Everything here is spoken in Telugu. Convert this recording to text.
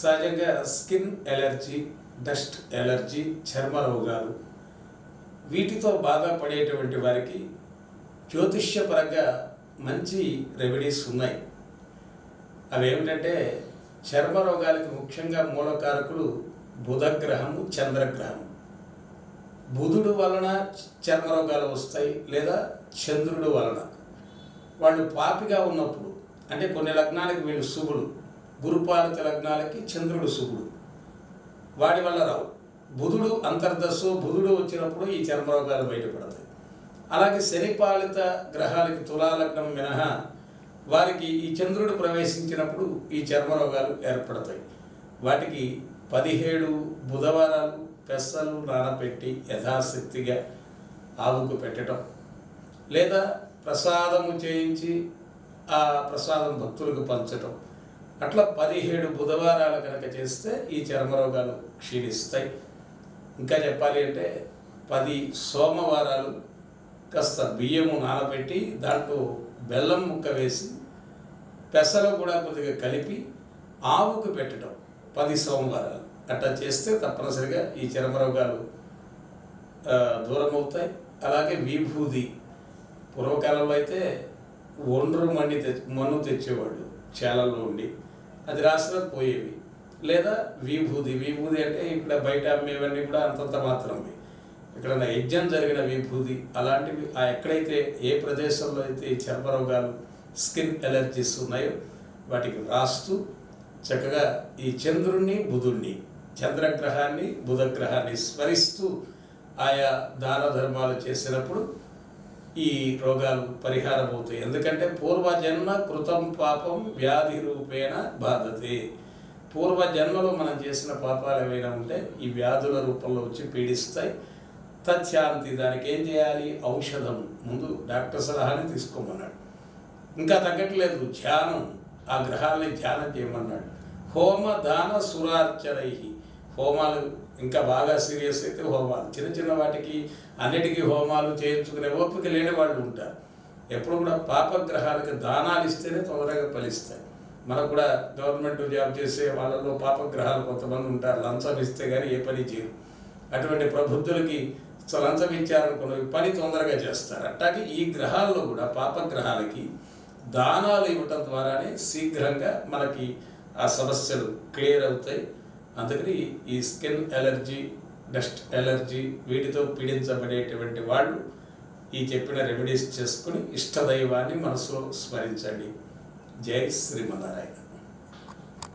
సహజంగా స్కిన్ ఎలర్జీ డస్ట్ ఎలర్జీ చర్మ రోగాలు వీటితో బాధపడేటువంటి వారికి జ్యోతిష్యపరంగా మంచి రెమెడీస్ ఉన్నాయి. అవి ఏమిటంటే చర్మ రోగాలకి ముఖ్యంగా మూలకారకులు బుధగ్రహము చంద్రగ్రహం బుధుడు వలన చర్మ రోగాలు వస్తాయి లేదా చంద్రుడు వలన. వాళ్ళు పాపిగా ఉన్నప్పుడు అంటే కొన్ని లగ్నాలకి వీళ్ళు శుభుడు గురుపాలిత లగ్నాలకి చంద్రుడు శుభుడు వాడి వల్ల రావు. బుధుడు అంతర్దశు బుధుడు వచ్చినప్పుడు ఈ చర్మరోగాలు బయటపడతాయి. అలాగే శనిపాలిత గ్రహాలకి తులాలగ్నం మినహా వారికి ఈ చంద్రుడు ప్రవేశించినప్పుడు ఈ చర్మరోగాలు ఏర్పడతాయి. వాటికి పదిహేడు బుధవారాలు పెసలు నానపెట్టి యథాశక్తిగా ఆవుకు పెట్టడం లేదా ప్రసాదము చేయించి ఆ ప్రసాదం భక్తులకు పంచటం. అట్లా పదిహేడు బుధవారాలు కనుక చేస్తే ఈ చర్మరోగాలు క్షీణిస్తాయి. ఇంకా చెప్పాలి అంటే పది సోమవారాలు కాస్త బియ్యము నానబెట్టి దాంట్లో బెల్లం ముక్క వేసి పెసలు కూడా కొద్దిగా కలిపి ఆవుకు పెట్టడం పది సోమవారాలు. అట్లా చేస్తే తప్పనిసరిగా ఈ చర్మరోగాలు దూరం అవుతాయి అలాగే విభూది పూర్వకాలంలో అయితే ఒండ్రు మణి తె మన్ను తెచ్చేవాళ్ళు. చేలల్లో ఉండి అది రాసిన పోయేవి. లేదా విభూది విభూది అంటే ఇక్కడ బయట అమ్మేవన్నీ కూడా అంతంత మాత్రమే. ఎక్కడైనా యజ్ఞం జరిగిన విభూది అలాంటివి ఆ ఎక్కడైతే ఏ ప్రదేశంలో అయితే ఈ చర్మ రోగాలు స్కిన్ ఎలర్జీస్ ఉన్నాయో వాటికి రాస్తూ చక్కగా ఈ చంద్రుణ్ణి బుధుణ్ణి చంద్రగ్రహాన్ని బుధగ్రహాన్ని స్మరిస్తూ ఆయా దాన ధర్మాలు చేసినప్పుడు ఈ రోగాలు పరిహారం అవుతాయి ఎందుకంటే పూర్వజన్మ కృతం పాపం వ్యాధి రూపేణ బాధతే. పూర్వజన్మలో మనం చేసిన పాపాలు ఏమైనా ఉంటే ఈ వ్యాధుల రూపంలో వచ్చి పీడిస్తాయి. తత్శాంతి దానికి ఏం చేయాలి? ఔషధం. ముందు డాక్టర్ సలహాని తీసుకోమన్నాడు. ఇంకా తగ్గట్లేదు. ధ్యానం. ఆ గ్రహాలని ధ్యానం చేయమన్నాడు. హోమ దాన సురార్చనై. హోమాలు ఇంకా బాగా సీరియస్ అయితే హోమాలు. చిన్న చిన్న వాటికి అన్నిటికీ హోమాలు చేయించుకునే ఓపిక లేని వాళ్ళు ఉంటారు. ఎప్పుడు కూడా పాపగ్రహాలకు దానాలు ఇస్తేనే తొందరగా ఫలిస్తాయి. మనకు కూడా గవర్నమెంట్ జాబ్ చేసే వాళ్ళలో పాపగ్రహాలు కొంతమంది ఉంటారు. లంచం ఇస్తే కానీ ఏ పని చేయరు. అటువంటి ప్రబుద్ధులకి లంచం ఇచ్చారనుకున్న పని తొందరగా చేస్తారు. అట్లాగే ఈ గ్రహాల్లో కూడా పాపగ్రహాలకి దానాలు ఇవ్వటం ద్వారానే శీఘ్రంగా మనకి ఆ సమస్యలు క్లియర్ అవుతాయి. అందుకని ఈ స్కిన్ ఎలర్జీ డస్ట్ ఎలర్జీ వీటితో పీడించబడేటువంటి వాళ్ళు ఈ చెప్పిన రెమెడీస్ చేసుకుని ఇష్టదైవాన్ని మనసులో స్మరించండి. జై శ్రీమన్నారాయణ